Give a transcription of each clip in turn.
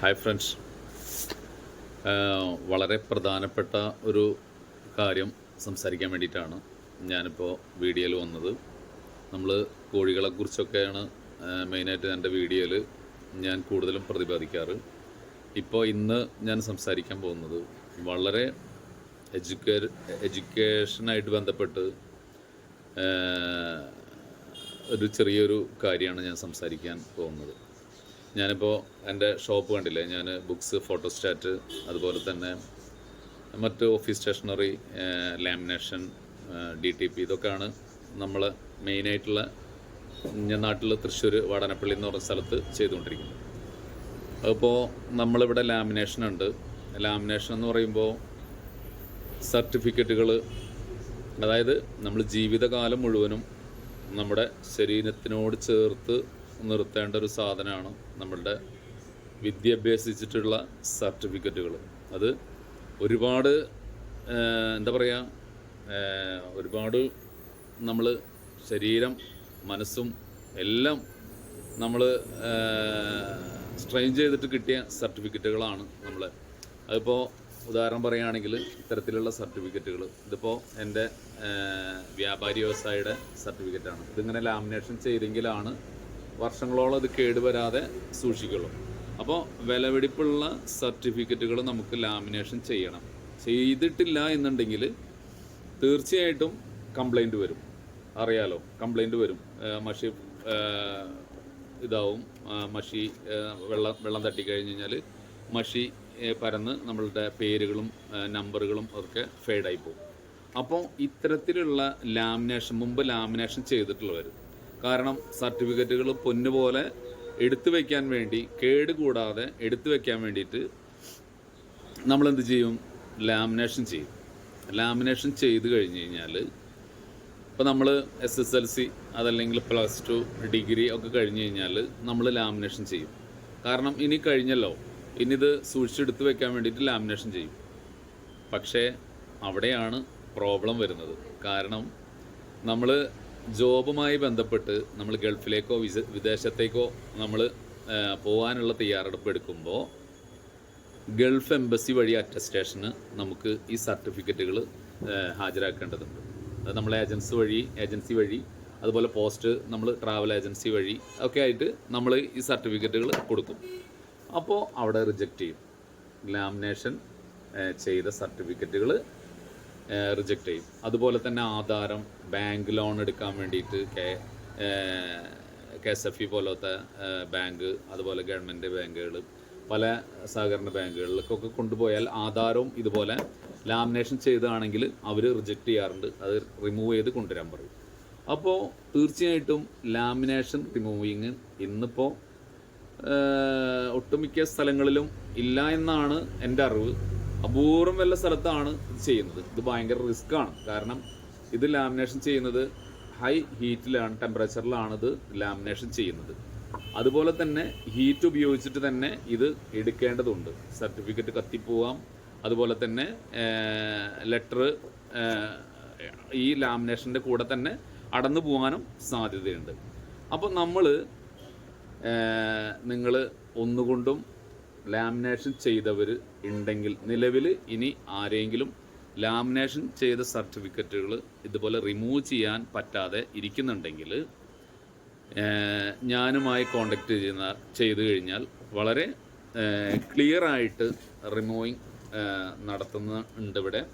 Hi friends വളരെ പ്രധാനപ്പെട്ട ഒരു കാര്യം സംസാരിക്കാൻ വേണ്ടിയിട്ടാണ് ഞാനിപ്പോൾ വീഡിയോയിൽ വന്നത്. നമ്മൾ കോഴികളെക്കുറിച്ചൊക്കെയാണ് മെയിനായിട്ട് എന്റെ വീഡിയോയിൽ ഞാൻ കൂടുതലും പ്രതിപാദിക്കാറ്. ഇപ്പോൾ ഇന്ന് ഞാൻ സംസാരിക്കാൻ പോകുന്നത് വളരെ എഡ്യൂക്കേ എഡ്യൂക്കേഷനായിട്ട് ബന്ധപ്പെട്ട് ഒരു ചെറിയൊരു കാര്യമാണ് ഞാൻ സംസാരിക്കാൻ പോകുന്നത്. ഞാനിപ്പോൾ എന്റെ ഷോപ്പ് കണ്ടില്ലേ? ഞാൻ ബുക്സ് ഫോട്ടോസ്റ്റാറ്റ് അതുപോലെ തന്നെ മറ്റ് office stationery lamination D T P ഇതൊക്കെയാണ് നമ്മൾ മെയിനായിട്ടുള്ള ഞാൻ നാട്ടിൽ തൃശ്ശൂർ വാടാനപ്പള്ളി എന്ന് പറഞ്ഞ സ്ഥലത്ത് ചെയ്തുകൊണ്ടിരിക്കുന്നത്. അപ്പോൾ നമ്മളിവിടെ ലാമിനേഷൻ ഉണ്ട്. ലാമിനേഷൻ എന്ന് പറയുമ്പോൾ സർട്ടിഫിക്കറ്റുകൾ അതായത് നമ്മൾ ജീവിതകാലം മുഴുവനും നമ്മുടെ ശരീരത്തിനോട് ചേർത്ത് നിർത്തേണ്ട ഒരു സാധനമാണ് നമ്മളുടെ വിദ്യ അഭ്യസിച്ചിട്ടുള്ള സർട്ടിഫിക്കറ്റുകൾ. അത് ഒരുപാട് എന്താ പറയുക ഒരുപാട് നമ്മൾ ശരീരം മനസ്സും എല്ലാം നമ്മൾ സ്ട്രെയിൻ ചെയ്തിട്ട് കിട്ടിയ സർട്ടിഫിക്കറ്റുകളാണ് നമ്മൾ അതിപ്പോൾ ഉദാഹരണം പറയുകയാണെങ്കിൽ ഇത്തരത്തിലുള്ള സർട്ടിഫിക്കറ്റുകൾ ഇതിപ്പോൾ എന്റെ വ്യാപാരി വ്യവസായിയുടെ സർട്ടിഫിക്കറ്റാണ്. ഇതിങ്ങനെ ലാമിനേഷൻ ചെയ്തെങ്കിലാണ് വർഷങ്ങളോളം ഇത് കേടുവരാതെ സൂക്ഷിക്കുള്ളൂ. അപ്പോൾ വിലവെടിപ്പുള്ള സർട്ടിഫിക്കറ്റുകൾ നമുക്ക് ലാമിനേഷൻ ചെയ്യണം. ചെയ്തിട്ടില്ല എന്നുണ്ടെങ്കിൽ തീർച്ചയായിട്ടും കംപ്ലൈന്റ് വരും. അറിയാലോ കംപ്ലൈന്റ് വരും. മഷി ഇതാവും. മഷി വെള്ളം വെള്ളം തട്ടിക്കഴിഞ്ഞ് കഴിഞ്ഞാൽ മഷി പരന്ന് നമ്മളുടെ പേരുകളും നമ്പറുകളും ഒക്കെ ഫെയ്ഡായി പോകും. അപ്പോൾ ഇത്തരത്തിലുള്ള ലാമിനേഷൻ മുമ്പ് ലാമിനേഷൻ ചെയ്തിട്ടുള്ളവർ കാരണം സർട്ടിഫിക്കറ്റുകൾ പൊന്നുപോലെ എടുത്തു വയ്ക്കാൻ വേണ്ടി കേട് കൂടാതെ എടുത്തു വയ്ക്കാൻ വേണ്ടിയിട്ട് നമ്മൾ എന്ത് ചെയ്യും? ലാമിനേഷൻ ചെയ്യും. ലാമിനേഷൻ ചെയ്ത് കഴിഞ്ഞ് കഴിഞ്ഞാൽ ഇപ്പോൾ നമ്മൾ എസ് എസ് എൽ സി അതല്ലെങ്കിൽ പ്ലസ് ടു ഡിഗ്രി ഒക്കെ കഴിഞ്ഞ് കഴിഞ്ഞാൽ നമ്മൾ ലാമിനേഷൻ ചെയ്യും. കാരണം ഇനി കഴിഞ്ഞല്ലോ. ഇനി ഇത് സൂക്ഷിച്ചെടുത്ത് വെക്കാൻ വേണ്ടിയിട്ട് ലാമിനേഷൻ ചെയ്യും. പക്ഷേ അവിടെയാണ് പ്രോബ്ലം വരുന്നത്. കാരണം നമ്മൾ ജോബുമായി ബന്ധപ്പെട്ട് നമ്മൾ ഗൾഫിലേക്കോ വിസ വിദേശത്തേക്കോ നമ്മൾ പോകാനുള്ള തയ്യാറെടുപ്പ് എടുക്കുമ്പോൾ ഗൾഫ് എംബസി വഴി അറ്റസ്റ്റേഷന് നമുക്ക് ഈ സർട്ടിഫിക്കറ്റുകൾ ഹാജരാക്കേണ്ടതുണ്ട്. അത് നമ്മൾ ഏജൻസി വഴി ഏജൻസി വഴി അതുപോലെ പോസ്റ്റ് നമ്മൾ ട്രാവൽ ഏജൻസി വഴി ഒക്കെ ആയിട്ട് നമ്മൾ ഈ സർട്ടിഫിക്കറ്റുകൾ കൊടുക്കും. അപ്പോൾ അവിടെ റിജക്റ്റ് ചെയ്യും. ലാമിനേഷൻ ചെയ്ത സർട്ടിഫിക്കറ്റുകൾ റിജക്റ്റ് ചെയ്യും. അതുപോലെ തന്നെ ആധാരം ബാങ്ക് ലോൺ എടുക്കാൻ വേണ്ടിയിട്ട് K K S F E പോലത്തെ ബാങ്ക് അതുപോലെ ഗവൺമെന്റ് ബാങ്കുകൾ പല സഹകരണ ബാങ്കുകളിലേക്കൊക്കെ കൊണ്ടുപോയാൽ ആധാരവും ഇതുപോലെ ലാമിനേഷൻ ചെയ്താണെങ്കിൽ അവർ റിജക്റ്റ് ചെയ്യാറുണ്ട്. അത് റിമൂവ് ചെയ്ത് കൊണ്ടുവരാൻ പറയും. അപ്പോൾ തീർച്ചയായിട്ടും ലാമിനേഷൻ റിമൂവിങ് ഇന്നിപ്പോൾ ഒട്ടുമിക്ക സ്ഥലങ്ങളിലും ഇല്ല എന്നാണ് എന്റെ അറിവ്. അപൂർവം വല്ല സ്ഥലത്താണ് ഇത് ചെയ്യുന്നത്. ഇത് ഭയങ്കര റിസ്ക് ആണ്. കാരണം ഇത് ലാമിനേഷൻ ചെയ്യുന്നത് ഹൈ ഹീറ്റിലാണ് ടെമ്പറേച്ചറിലാണ് ഇത് ലാമിനേഷൻ ചെയ്യുന്നത്. അതുപോലെ തന്നെ ഹീറ്റ് ഉപയോഗിച്ചിട്ട് തന്നെ ഇത് എടുക്കേണ്ടതുണ്ട്. സർട്ടിഫിക്കറ്റ് കത്തിപ്പോവാം. അതുപോലെ തന്നെ ലെറ്റർ ഈ ലാമിനേഷന്റെ കൂടെ തന്നെ അടന്നു പോകാനും സാധ്യതയുണ്ട്. അപ്പോൾ നമ്മൾ നിങ്ങൾ ഒന്നുകൊണ്ടും ലാമിനേഷൻ ചെയ്തവർ ഉണ്ടെങ്കിൽ നിലവിൽ ഇനി ആരെങ്കിലും ലാമിനേഷൻ ചെയ്ത സർട്ടിഫിക്കറ്റുകൾ ഇതുപോലെ റിമൂവ് ചെയ്യാൻ പറ്റാതെ ഇരിക്കുന്നുണ്ടെങ്കിൽ ഞാനുമായി കോണ്ടാക്ട് ചെയ്യുന്ന ചെയ്തു കഴിഞ്ഞാൽ വളരെ ക്ലിയർ ആയിട്ട് റിമൂവിങ് നടത്തുന്നുണ്ട് ഇവിടെ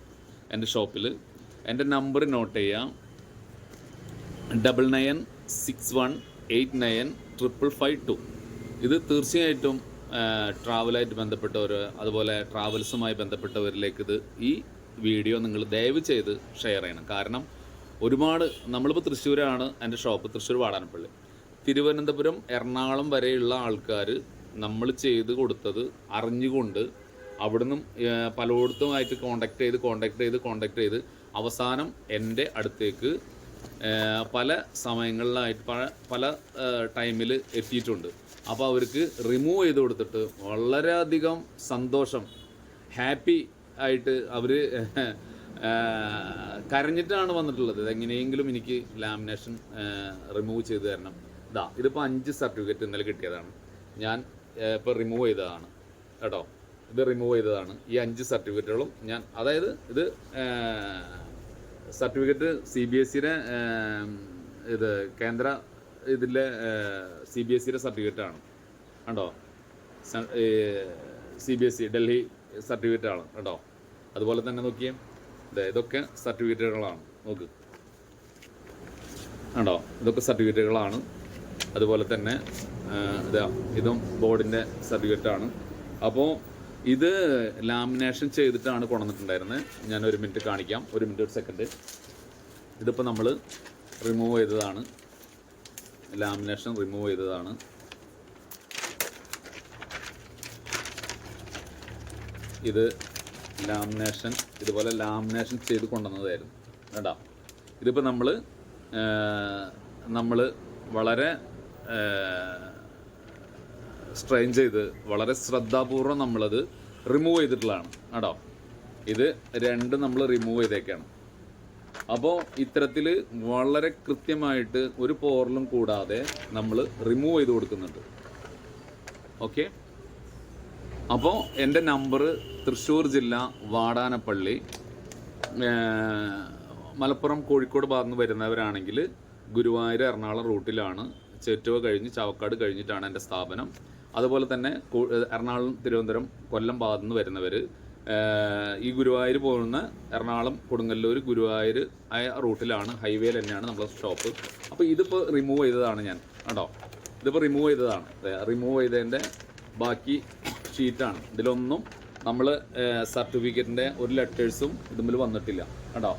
എന്റെ ഷോപ്പിൽ എന്റെ നമ്പർ നോട്ട് ചെയ്യാം. Double nine six one eight nine triple five two ഇത് തീർച്ചയായിട്ടും ട്രാവലായിട്ട് ബന്ധപ്പെട്ടവർ അതുപോലെ ട്രാവൽസുമായി ബന്ധപ്പെട്ടവരിലേക്ക് ഇത് ഈ വീഡിയോ നിങ്ങൾ ദയവ് ചെയ്ത് ഷെയർ ചെയ്യണം. കാരണം ഒരുപാട് നമ്മളിപ്പോൾ തൃശ്ശൂരാണ് എന്റെ ഷോപ്പ് തൃശ്ശൂർ വാടാനപ്പള്ളി. തിരുവനന്തപുരം എറണാകുളം വരെയുള്ള ആൾക്കാർ നമ്മൾ ചെയ്ത് കൊടുത്തത് അറിഞ്ഞുകൊണ്ട് അവിടുന്ന് പലയിടത്തുമായിട്ട് കോണ്ടാക്ട് ചെയ്ത് കോണ്ടാക്ട് ചെയ്ത് കോണ്ടാക്ട് ചെയ്ത് അവസാനം എന്റെ അടുത്തേക്ക് പല സമയങ്ങളിലായിട്ട് പല പല ടൈമിൽ എത്തിയിട്ടുണ്ട്. അപ്പോൾ അവർക്ക് റിമൂവ് ചെയ്ത് കൊടുത്തിട്ട് വളരെയധികം സന്തോഷം ഹാപ്പി ആയിട്ട് അവർ കരഞ്ഞിട്ടാണ് വന്നിട്ടുള്ളത്. എങ്ങനെയെങ്കിലും എനിക്ക് ലാമിനേഷൻ റിമൂവ് ചെയ്ത് തരണം. ഇതാ ഇതിപ്പോൾ അഞ്ച് സർട്ടിഫിക്കറ്റ് ഇന്നലെ കിട്ടിയതാണ്. ഞാൻ ഇപ്പോൾ റിമൂവ് ചെയ്തതാണ്. കേട്ടോ? ഇത് റിമൂവ് ചെയ്തതാണ്. ഈ അഞ്ച് സർട്ടിഫിക്കറ്റുകളും ഞാൻ അതായത് ഇത് സർട്ടിഫിക്കറ്റ് സി ബി എസ് സിയുടെ ഇത് കേന്ദ്ര ഇതിലെ സി ബി എസ് സിയുടെ സർട്ടിഫിക്കറ്റാണ്. കണ്ടോ? C B S C Delhi certificate ആണ് കേട്ടോ അതുപോലെ തന്നെ നോക്കിയേ അതെ ഇതൊക്കെ സർട്ടിഫിക്കറ്റുകളാണ്. നോക്ക്. കണ്ടോ? ഇതൊക്കെ സർട്ടിഫിക്കറ്റുകളാണ്. അതുപോലെ തന്നെ ഇതാ ഇതും ബോർഡിന്റെ സർട്ടിഫിക്കറ്റാണ്. അപ്പോൾ ഇത് ലാമിനേഷൻ ചെയ്തിട്ടാണ് കൊണ്ടുവന്നിട്ടുണ്ടായിരുന്നത്. ഞാൻ ഒരു മിനിറ്റ് കാണിക്കാം. ഒരു മിനിറ്റ് ഒരു സെക്കൻഡ് ഇതിപ്പോൾ നമ്മൾ റിമൂവ് ചെയ്തതാണ്. ലാമിനേഷൻ റിമൂവ് ചെയ്തതാണ്. ഇത് ലാമിനേഷൻ ഇതുപോലെ ലാമിനേഷൻ ചെയ്ത് കൊണ്ടുവന്നതായിരുന്നു. കേട്ടോ ഇതിപ്പോൾ നമ്മൾ നമ്മൾ വളരെ സ്ട്രെയിൻ ചെയ്ത് വളരെ ശ്രദ്ധാപൂർവം നമ്മളത് റിമൂവ് ചെയ്തിട്ടുള്ളതാണ്. കേട്ടോ ഇത് രണ്ട് നമ്മൾ റിമൂവ് ചെയ്തേക്കാണ്. അപ്പോൾ ഇത്തരത്തിൽ വളരെ കൃത്യമായിട്ട് ഒരു പോറലും കൂടാതെ നമ്മൾ റിമൂവ് ചെയ്ത് കൊടുക്കുന്നുണ്ട്. ഓക്കെ അപ്പോൾ എന്റെ നമ്പർ തൃശ്ശൂർ ജില്ല വാടാനപ്പള്ളി മലപ്പുറം കോഴിക്കോട് ഭാഗത്ത് നിന്ന് വരുന്നവരാണെങ്കിൽ ഗുരുവായൂർ എറണാകുളം റൂട്ടിലാണ് ചേറ്റുവ കഴിഞ്ഞ് ചാവക്കാട് കഴിഞ്ഞിട്ടാണ് എന്റെ സ്ഥാപനം. അതുപോലെ തന്നെ എറണാകുളം തിരുവനന്തപുരം കൊല്ലം ഭാഗത്തു നിന്ന് വരുന്നവർ ഈ ഗുരുവായൂർ പോകുന്ന എറണാകുളം കൊടുങ്ങല്ലൂർ ഗുരുവായൂർ ആ റൂട്ടിലാണ് ഹൈവേയിൽ തന്നെയാണ് നമ്മുടെ ഷോപ്പ് അപ്പോൾ ഇതിപ്പോൾ റിമൂവ് ചെയ്തതാണ് ഞാൻ കേട്ടോ ഇതിപ്പോൾ റിമൂവ് ചെയ്തതാണ്. റിമൂവ് ചെയ്തതിന്റെ ബാക്കി ഷീറ്റാണ് ഇതിലൊന്നും നമ്മൾ സർട്ടിഫിക്കറ്റിന്റെ ഒരു ലെറ്റേഴ്സും ഇതുമ്പിൽ വന്നിട്ടില്ല കേട്ടോ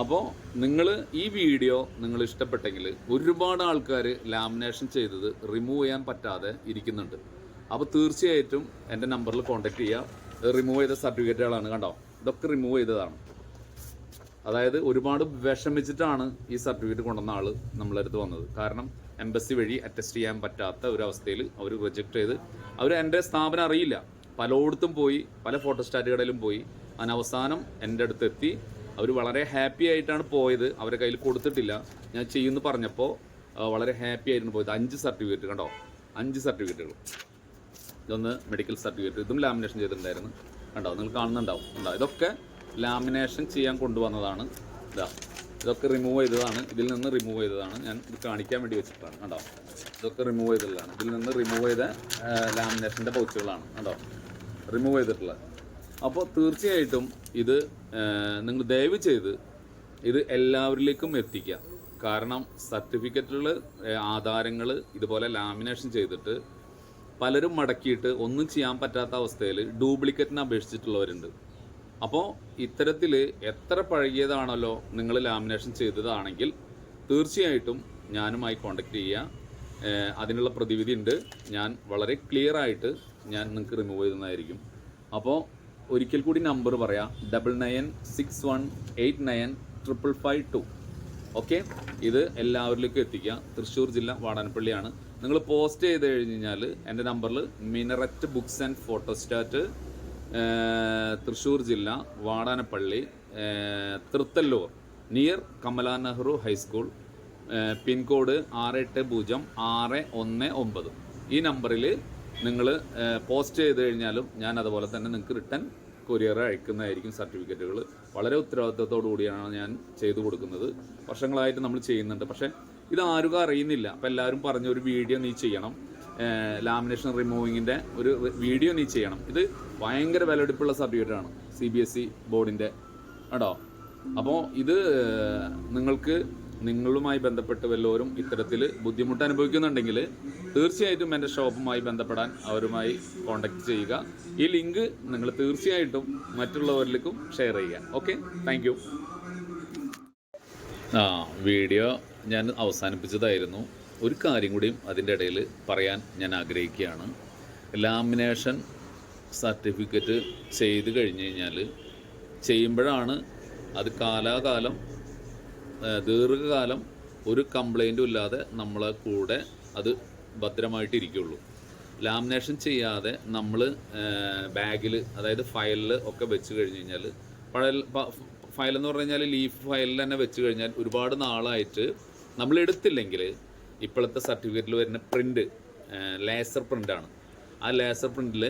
അപ്പോൾ നിങ്ങൾ ഈ വീഡിയോ നിങ്ങൾ ഇഷ്ടപ്പെട്ടെങ്കിൽ ഒരുപാട് ആൾക്കാർ ലാമിനേഷൻ ചെയ്തത് റിമൂവ് ചെയ്യാൻ പറ്റാതെ ഇരിക്കുന്നുണ്ട്. അപ്പോൾ തീർച്ചയായിട്ടും എന്റെ നമ്പറിൽ കോൺടാക്ട് ചെയ്യുക റിമൂവ് ചെയ്ത സർട്ടിഫിക്കറ്റുകളാണ് കണ്ടോ? ഇതൊക്കെ റിമൂവ് ചെയ്തതാണ്. അതായത് ഒരുപാട് വിഷമിച്ചിട്ടാണ് ഈ സർട്ടിഫിക്കറ്റ് കൊണ്ടുവന്ന ആൾ നമ്മളെ അടുത്ത് വന്നത്. കാരണം എംബസി വഴി അറ്റസ്റ്റ് ചെയ്യാൻ പറ്റാത്ത ഒരു അവസ്ഥയിൽ അവർ റിജക്ട് ചെയ്ത് അവർ എന്റെ സ്ഥാപനം അറിയില്ല. പലയിടത്തും പോയി പല ഫോട്ടോസ്റ്റാറ്റ് കടയിലും പോയി. അതിനവസാനം എന്റെ അടുത്ത് എത്തി. അവർ വളരെ ഹാപ്പി ആയിട്ടാണ് പോയത്. അവരെ കയ്യിൽ കൊടുത്തിട്ടില്ല. ഞാൻ ചെയ്യുമെന്ന് പറഞ്ഞപ്പോൾ വളരെ ഹാപ്പി ആയിരുന്നു പോയത്. അഞ്ച് സർട്ടിഫിക്കറ്റ് കണ്ടോ? അഞ്ച് സർട്ടിഫിക്കറ്റുകൾ ഇതൊന്ന് മെഡിക്കൽ സർട്ടിഫിക്കറ്റ് ഇതും ലാമിനേഷൻ ചെയ്തിട്ടുണ്ടായിരുന്നു. കണ്ടോ? നിങ്ങൾ കാണുന്നുണ്ടാവും. കണ്ടോ? ഇതൊക്കെ ലാമിനേഷൻ ചെയ്യാൻ കൊണ്ടുവന്നതാണ്. ഇതാ. ഇതൊക്കെ റിമൂവ് ചെയ്തതാണ്. ഇതിൽ നിന്ന് റിമൂവ് ചെയ്തതാണ്. ഞാൻ ഇത് കാണിക്കാൻ വേണ്ടി വെച്ചിട്ടാണ്. കണ്ടോ? ഇതൊക്കെ റിമൂവ് ചെയ്തതാണ്. ഇതിൽ നിന്ന് റിമൂവ് ചെയ്ത ലാമിനേഷന്റെ പൗച്ചുകളാണ് കണ്ടോ? റിമൂവ് ചെയ്തിട്ടുള്ളത്. അപ്പോൾ തീർച്ചയായിട്ടും ഇത് നിങ്ങൾ ദയവ് ചെയ്ത് ഇത് എല്ലാവരിലേക്കും എത്തിക്കുക കാരണം സർട്ടിഫിക്കറ്റുകൾ ആധാരങ്ങൾ ഇതുപോലെ ലാമിനേഷൻ ചെയ്തിട്ട് പലരും മടക്കിയിട്ട് ഒന്നും ചെയ്യാൻ പറ്റാത്ത അവസ്ഥയിൽ ഡ്യൂപ്ലിക്കറ്റിന് അപേക്ഷിച്ചിട്ടുള്ളവരുണ്ട്. അപ്പോൾ ഇത്തരത്തിൽ എത്ര പഴകിയതാണല്ലോ നിങ്ങൾ ലാമിനേഷൻ ചെയ്തതാണെങ്കിൽ തീർച്ചയായിട്ടും ഞാനുമായി കോണ്ടാക്ട് ചെയ്യുക. അതിനുള്ള പ്രതിവിധി ഉണ്ട് ഞാൻ വളരെ ക്ലിയർ ആയിട്ട് ഞാൻ നിങ്ങൾക്ക് റിമൂവ് ചെയ്തതായിരിക്കും. അപ്പോൾ ഒരിക്കൽ കൂടി നമ്പർ പറയാം. Double nine six one eight nine triple five two okay ഇത് എല്ലാവരിലേക്കും എത്തിക്കുക. തൃശ്ശൂർ ജില്ല വാടാനപ്പള്ളിയാണ്. നിങ്ങൾ പോസ്റ്റ് ചെയ്ത് കഴിഞ്ഞ് കഴിഞ്ഞാൽ എന്റെ നമ്പറിൽ Minaret books and photostat Thrissur ജില്ല Vadanappally Thrithallur near Kamala Nehru high school pin code ആറ് എട്ട് പൂജ്യം ആറ് ഒന്ന് ഒമ്പത്. ഈ നമ്പറിൽ നിങ്ങൾ പോസ്റ്റ് ചെയ്ത് കഴിഞ്ഞാലും ഞാൻ അതുപോലെ തന്നെ നിങ്ങൾക്ക് റിട്ടേൺ കൊറിയർ അയക്കുന്നതായിരിക്കും സർട്ടിഫിക്കറ്റുകൾ വളരെ ഉത്തരവാദിത്തത്തോടു കൂടിയാണ് ഞാൻ ചെയ്തു കൊടുക്കുന്നത്. വർഷങ്ങളായിട്ട് നമ്മൾ ചെയ്യുന്നുണ്ട്. പക്ഷേ ഇത് ആരും അറിയുന്നില്ല. അപ്പോൾ എല്ലാവരും പറഞ്ഞ ഒരു വീഡിയോ നീ ചെയ്യണം. ലാമിനേഷൻ റിമൂവിങ്ങിന്റെ ഒരു വീഡിയോ നീ ചെയ്യണം. ഇത് ഭയങ്കര വിലപിടിപ്പുള്ള സർട്ടിഫിക്കറ്റാണ് സി ബി എസ് ഇ ബോർഡിന്റെ കേട്ടോ അപ്പോൾ ഇത് നിങ്ങൾക്ക് നിങ്ങളുമായി ബന്ധപ്പെട്ട് വല്ലവരും ഇത്തരത്തിൽ ബുദ്ധിമുട്ട് അനുഭവിക്കുന്നുണ്ടെങ്കിൽ തീർച്ചയായിട്ടും എന്റെ ഷോപ്പുമായി ബന്ധപ്പെടാൻ അവരുമായി കോൺടാക്റ്റ് ചെയ്യുക. ഈ ലിങ്ക് നിങ്ങൾ തീർച്ചയായിട്ടും മറ്റുള്ളവരിലേക്കും ഷെയർ ചെയ്യുക. ഓക്കെ താങ്ക് ആ വീഡിയോ ഞാൻ അവസാനിപ്പിച്ചതായിരുന്നു. ഒരു കാര്യം കൂടിയും അതിന്റെ ഇടയിൽ പറയാൻ ഞാൻ ആഗ്രഹിക്കുകയാണ്. ലാമിനേഷൻ സർട്ടിഫിക്കറ്റ് ചെയ്ത് കഴിഞ്ഞ് കഴിഞ്ഞാൽ ചെയ്യുമ്പോഴാണ് അത് കാലാകാലം ദീർഘകാലം ഒരു കംപ്ലൈന്റും ഇല്ലാതെ നമ്മളെ കൂടെ അത് ഭദ്രമായിട്ടിരിക്കുള്ളൂ. ലാമിനേഷൻ ചെയ്യാതെ നമ്മൾ ബാഗിൽ അതായത് ഫയലിൽ ഒക്കെ വെച്ച് കഴിഞ്ഞ് കഴിഞ്ഞാൽ പഴയ ഫയൽ എന്ന് പറഞ്ഞു കഴിഞ്ഞാൽ ലീഫ് ഫയലിൽ തന്നെ വെച്ച് കഴിഞ്ഞാൽ ഒരുപാട് നാളായിട്ട് നമ്മൾ എടുത്തില്ലെങ്കിൽ ഇപ്പോഴത്തെ സർട്ടിഫിക്കറ്റിൽ വരുന്ന പ്രിന്റ് ലേസർ പ്രിന്റാണ് ആ ലേസർ പ്രിന്റിൽ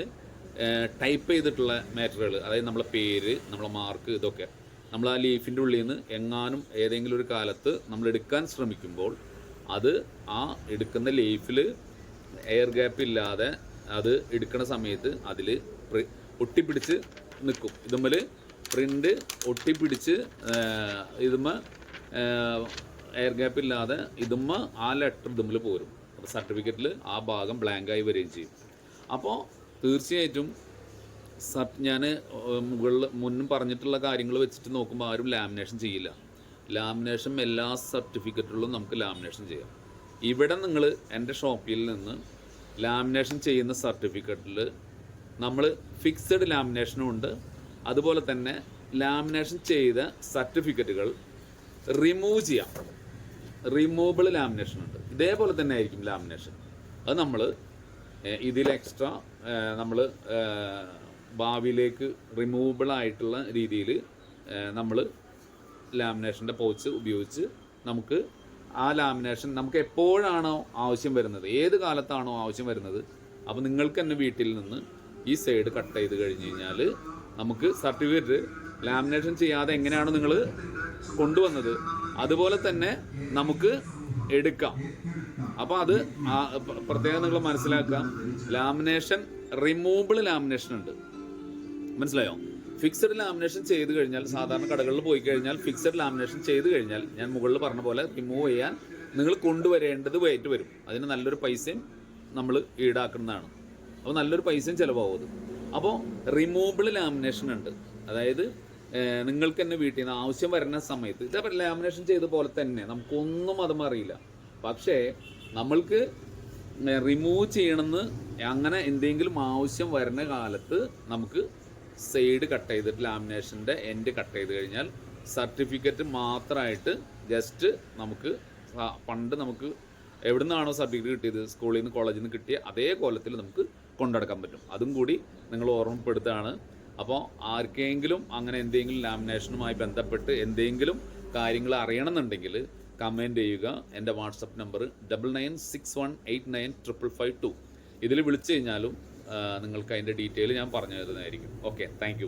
ടൈപ്പ് ചെയ്തിട്ടുള്ള മാറ്ററുകൾ അതായത് നമ്മളെ പേര് നമ്മളെ മാർക്ക് ഇതൊക്കെ നമ്മൾ ആ ലീഫിന്റെ ഉള്ളിൽ നിന്ന് എങ്ങാനും ഏതെങ്കിലും ഒരു കാലത്ത് നമ്മൾ എടുക്കാൻ ശ്രമിക്കുമ്പോൾ അത് ആ എടുക്കുന്ന ലീഫിൽ എയർ ഗ്യാപ്പ് ഇല്ലാതെ അത് എടുക്കുന്ന സമയത്ത് അതിൽ ഒട്ടിപ്പിടിച്ച് നിൽക്കും ഇതുമ്മൽ പ്രിന്റ് ഒട്ടിപ്പിടിച്ച് ഇതുമ്മ എയർ ഗ്യാപ്പ് ഇല്ലാതെ ഇതുമ്മ ആ ലെറ്റർ ഇതുമ്പിൽ പോരും. അപ്പോൾ സർട്ടിഫിക്കറ്റിൽ ആ ഭാഗം ബ്ലാങ്കായി വരികയും ചെയ്യും. അപ്പോൾ തീർച്ചയായിട്ടും സർട്ട് ഞാൻ മുകളിൽ മുന്നും പറഞ്ഞിട്ടുള്ള കാര്യങ്ങൾ വെച്ചിട്ട് നോക്കുമ്പോൾ ആരും ലാമിനേഷൻ ചെയ്യില്ല. ലാമിനേഷൻ എല്ലാ സർട്ടിഫിക്കറ്റുകളും നമുക്ക് ലാമിനേഷൻ ചെയ്യാം. ഇവിടെ നിങ്ങൾ എന്റെ ഷോപ്പിൽ നിന്ന് ലാമിനേഷൻ ചെയ്യുന്ന സർട്ടിഫിക്കറ്റിൽ നമ്മൾ ഫിക്സഡ് ലാമിനേഷനും ഉണ്ട്. അതുപോലെ തന്നെ ലാമിനേഷൻ ചെയ്ത സർട്ടിഫിക്കറ്റുകൾ റിമൂവ് ചെയ്യാം. റിമൂവബിൾ ലാമിനേഷൻ ഉണ്ട്. ഇതേപോലെ തന്നെ ആയിരിക്കും ലാമിനേഷൻ. അത് നമ്മൾ ഇതിൽ എക്സ്ട്രാ നമ്മൾ ഭാവിയിലേക്ക് റിമൂവബിൾ ആയിട്ടുള്ള രീതിയിൽ നമ്മൾ ലാമിനേഷന്റെ പൗച്ച് ഉപയോഗിച്ച് നമുക്ക് ആ ലാമിനേഷൻ നമുക്ക് എപ്പോഴാണോ ആവശ്യം വരുന്നത് ഏത് കാലത്താണോ ആവശ്യം വരുന്നത് അപ്പോൾ നിങ്ങൾക്ക് തന്നെ വീട്ടിൽ നിന്ന് ഈ സൈഡ് കട്ട് ചെയ്ത് കഴിഞ്ഞ് കഴിഞ്ഞാൽ നമുക്ക് സർട്ടിഫിക്കറ്റ് ലാമിനേഷൻ ചെയ്യാതെ എങ്ങനെയാണോ നിങ്ങൾ കൊണ്ടുവന്നത് അതുപോലെ തന്നെ നമുക്ക് എടുക്കാം. അപ്പോൾ അത് പ്രത്യേകം നിങ്ങൾ മനസ്സിലാക്കാം ലാമിനേഷൻ റിമൂവബിൾ ലാമിനേഷൻ ഉണ്ട്. മനസ്സിലായോ? ഫിക്സഡ് ലാമിനേഷൻ ചെയ്ത് കഴിഞ്ഞാൽ സാധാരണ കടകളിൽ പോയി കഴിഞ്ഞാൽ ഫിക്സഡ് ലാമിനേഷൻ ചെയ്ത് കഴിഞ്ഞാൽ ഞാൻ മുകളിൽ പറഞ്ഞ പോലെ റിമൂവ് ചെയ്യാൻ നിങ്ങൾ കൊണ്ടുവരേണ്ടത് വേറ്റ് വരും. അതിന് നല്ലൊരു പൈസയും നമ്മൾ ഈടാക്കുന്നതാണ്. അപ്പോൾ നല്ലൊരു പൈസയും ചിലവാകും അത്. അപ്പോൾ റിമൂവബിൾ ലാമിനേഷൻ ഉണ്ട്. അതായത് നിങ്ങൾക്ക് തന്നെ വീട്ടിൽ നിന്ന് ആവശ്യം വരുന്ന സമയത്ത് ഇതേപോലെ ലാമിനേഷൻ ചെയ്ത പോലെ തന്നെ നമുക്കൊന്നും അതും അറിയില്ല പക്ഷേ നമ്മൾക്ക് റിമൂവ് ചെയ്യണമെന്ന് അങ്ങനെ എന്തെങ്കിലും ആവശ്യം വരുന്ന കാലത്ത് നമുക്ക് സൈഡ് കട്ട് ചെയ്തിട്ട് ലാമിനേഷന്റെ എൻഡ് കട്ട് ചെയ്ത് കഴിഞ്ഞാൽ സർട്ടിഫിക്കറ്റ് മാത്രമായിട്ട് ജസ്റ്റ് നമുക്ക് പണ്ട് നമുക്ക് എവിടെ നിന്നാണോ സർട്ടിഫിക്കറ്റ് കിട്ടിയത്? സ്കൂളിൽ നിന്ന് കോളേജിൽ നിന്ന് കിട്ടിയ അതേ കോലത്തിൽ നമുക്ക് കൊണ്ടുനടക്കാൻ പറ്റും. അതും കൂടി നിങ്ങൾ ഓർമ്മപ്പെടുത്തുകയാണ്. അപ്പോൾ ആർക്കെങ്കിലും അങ്ങനെ എന്തെങ്കിലും ലാമിനേഷനുമായി ബന്ധപ്പെട്ട് എന്തെങ്കിലും കാര്യങ്ങൾ അറിയണമെന്നുണ്ടെങ്കിൽ കമന്റ് ചെയ്യുക. എന്റെ WhatsApp number double nine six one eight nine triple five two ഇതിൽ വിളിച്ചു കഴിഞ്ഞാലും നിങ്ങൾക്ക് അതിന്റെ ഡീറ്റെയിൽ ഞാൻ പറഞ്ഞു തരുന്നതായിരിക്കും. Okay thank